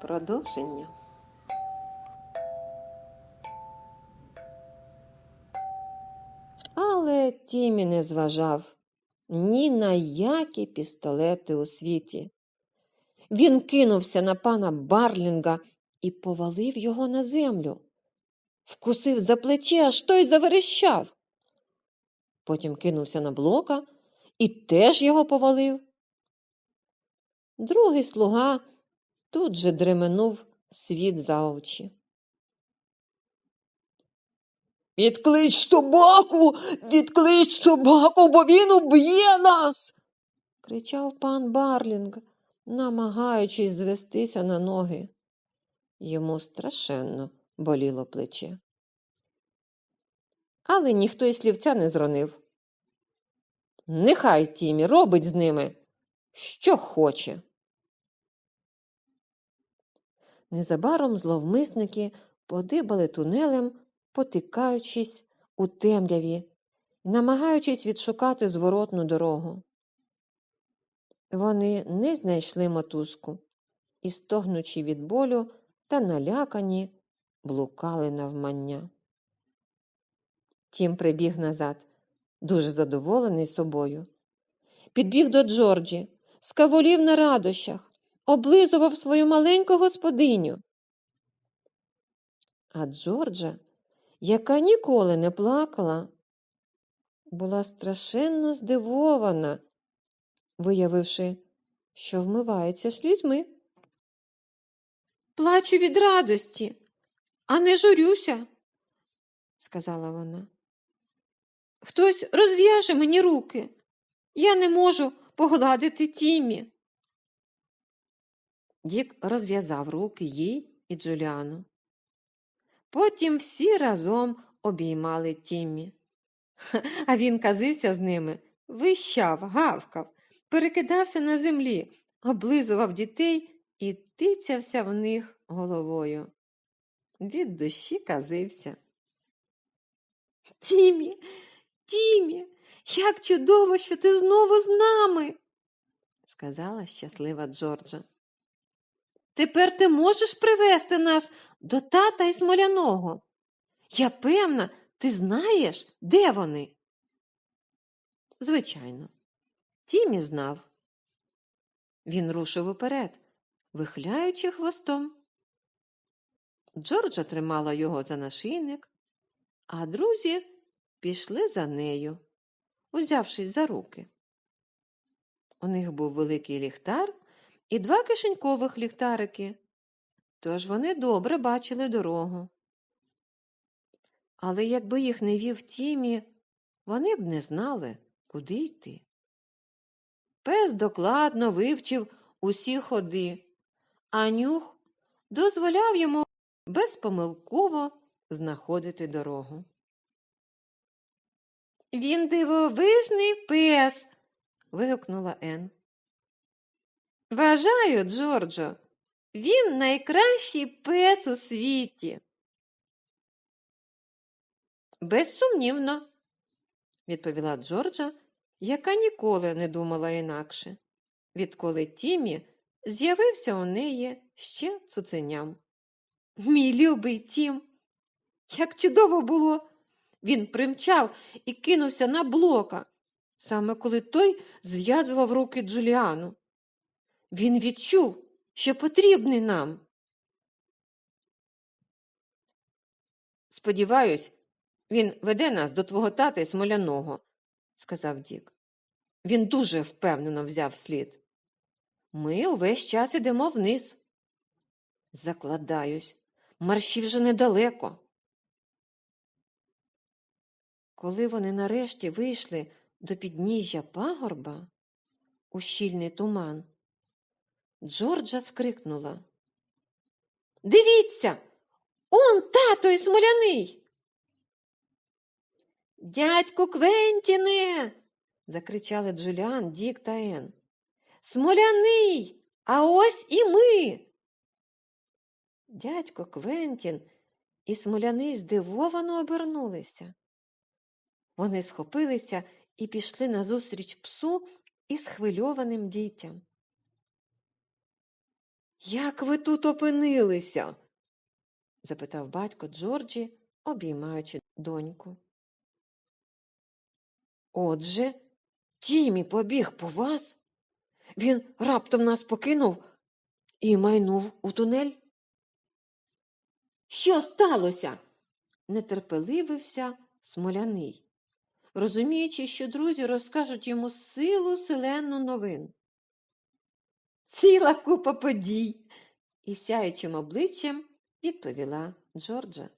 Продовження. Але Тімі не зважав ні на які пістолети у світі. Він кинувся на пана Барлінга і повалив його на землю. Вкусив за плече, аж той заверещав. Потім кинувся на блока і теж його повалив. Другий слуга тут же дременув світ за очі. Відклич собаку, відклич собаку, бо він уб'є нас. кричав пан Барлінг, намагаючись звестися на ноги. Йому страшенно боліло плече. Але ніхто й слівця не зронив. Нехай Тімі робить з ними, що хоче. Незабаром зловмисники подибали тунелем, потикаючись у темряві, намагаючись відшукати зворотну дорогу. Вони не знайшли мотузку і, стогнучи від болю та налякані, блукали навмання. Тім прибіг назад, дуже задоволений собою. Підбіг до Джорджі, скаволів на радощах, облизував свою маленьку господиню. А Джорджа, яка ніколи не плакала, була страшенно здивована, виявивши, що вмивається слізьми. Плачу від радості, а не журюся, сказала вона. Хтось розв'яже мені руки. Я не можу погладити Тімі. Дік розв'язав руки їй і Джуліану. Потім всі разом обіймали Тіммі. А він казився з ними, вищав, гавкав, перекидався на землі, облизував дітей і тицявся в них головою. Від душі казився. Тімі, Тімі, як чудово, що ти знову з нами, сказала щаслива Джорджа. Тепер ти можеш привезти нас до тата і смоляного. Я певна, ти знаєш, де вони? Звичайно, Тімі знав. Він рушив уперед, вихляючи хвостом. Джорджа тримала його за нашийник, а друзі пішли за нею, узявшись за руки. У них був великий ліхтар і два кишенькових ліхтарики, тож вони добре бачили дорогу. Але якби їх не вів Тімі, вони б не знали, куди йти. Пес докладно вивчив усі ходи, а нюх дозволяв йому безпомилково знаходити дорогу. Він дивовижний пес. вигукнула Ен. Вважаю, Джорджо, він найкращий пес у світі. Безсумнівно, відповіла Джорджа, яка ніколи не думала інакше, відколи Тімі з'явився у неї ще цуценям. Мій любий Тім, як чудово було! Він примчав і кинувся на блока, саме коли той зв'язував руки Джуліану. Він відчув, що потрібний нам. Сподіваюсь, він веде нас до твого тата смоляного, сказав Дік. Він дуже впевнено взяв слід. Ми увесь час ідемо вниз. Закладаюсь, марші вже недалеко. Коли вони нарешті вийшли до підніжжя пагорба у щільний туман, Джорджа скрикнула. Дивіться, он тато і смоляний. Дядьку Квентіне. закричали Джуліан, Дік та Ен. Смоляний, а ось і ми. Дядько Квентін і смоляний здивовано обернулися. Вони схопилися і пішли назустріч псу і схвильованим дітям. Як ви тут опинилися? запитав батько Джорджі, обіймаючи доньку. Отже, Тімі побіг по вас. Він раптом нас покинув і майнув у тунель. Що сталося? нетерпеливився смоляний, розуміючи, що друзі розкажуть йому силу селену новин. Ціла купа подій, і сяючим обличчям відповіла Джорджа.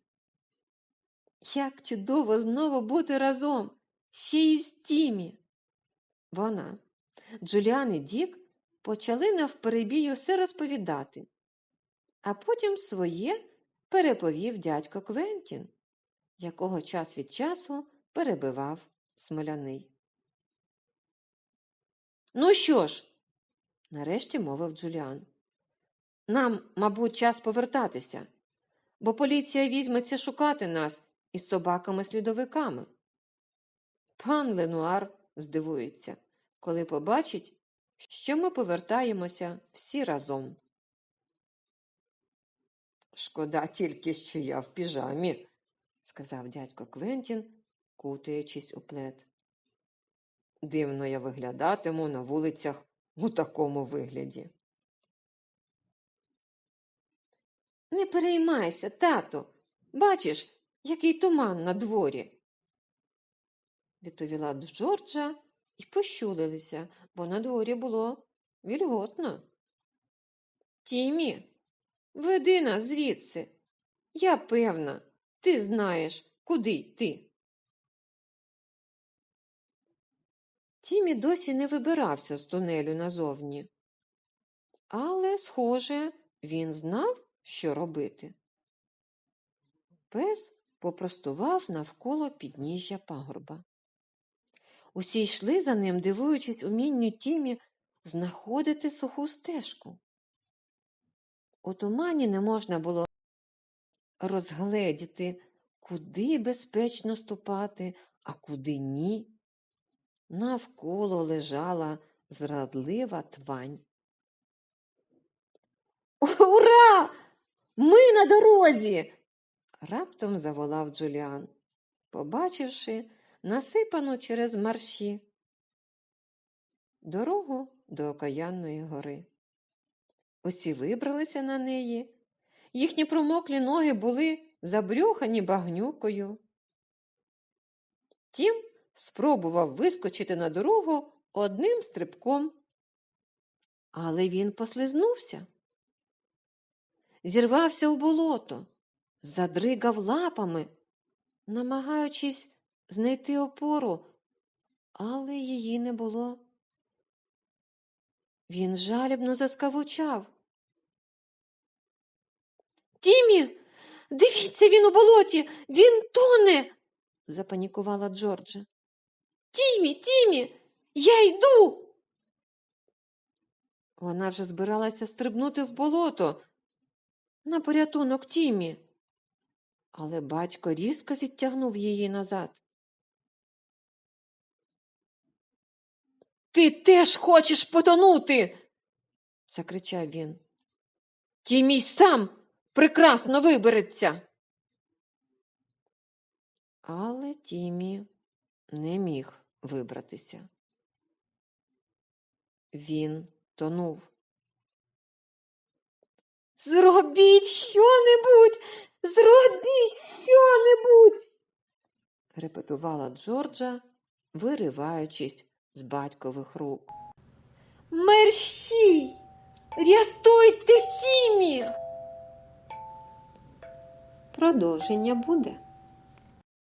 Як чудово знову бути разом, ще й з Тімі. Вона, Джуліан і Дік почали навперебій усе розповідати, а потім своє переповів дядько Квентін, якого час від часу перебивав смоляний. Ну що ж, нарешті мовив Джуліан. Нам, мабуть, час повертатися, бо поліція візьметься шукати нас із собаками-слідовиками. Пан Ленуар здивується, коли побачить, що ми повертаємося всі разом. Шкода тільки, що я в піжамі, сказав дядько Квентін, кутаючись у плед. Дивно я виглядатиму на вулицях у такому вигляді. Не переймайся, тато. Бачиш, який туман на дворі. Відповіла Джорджа і пощулилися, бо на дворі було вільготно. Тімі, веди нас звідси. Я певна, ти знаєш, куди йти. Тімі досі не вибирався з тунелю назовні. Але, схоже, він знав, що робити. Пес попростував навколо підніжжя пагорба. Усі йшли за ним, дивуючись умінню Тімі знаходити суху стежку. У тумані не можна було розгледіти, куди безпечно ступати, а куди ні. Навколо лежала зрадлива твань. Ура! Ми на дорозі. раптом заволав Джуліан, побачивши насипану через марші дорогу до окаянної гори. Усі вибралися на неї, їхні промоклі ноги були забрюхані багнюкою. Тім спробував вискочити на дорогу одним стрибком, але він послизнувся зірвався у болото, задригав лапами, намагаючись знайти опору, але її не було. Він жалібно заскавучав. Тімі, дивіться, він у болоті, він тоне, запанікувала Джорджа. Тімі, Тімі, я йду. Вона вже збиралася стрибнути в болото, на порятунок Тімі. Але батько різко відтягнув її назад. Ти теж хочеш потонути. закричав він. Тімій сам прекрасно вибереться. Але Тімі не міг вибратися. Він тонув. Зробіть що-небудь, зробіть що-небудь, репетувала Джорджа, вириваючись з батькових рук. Мерщій! Рятуйте Тімі! Продовження буде.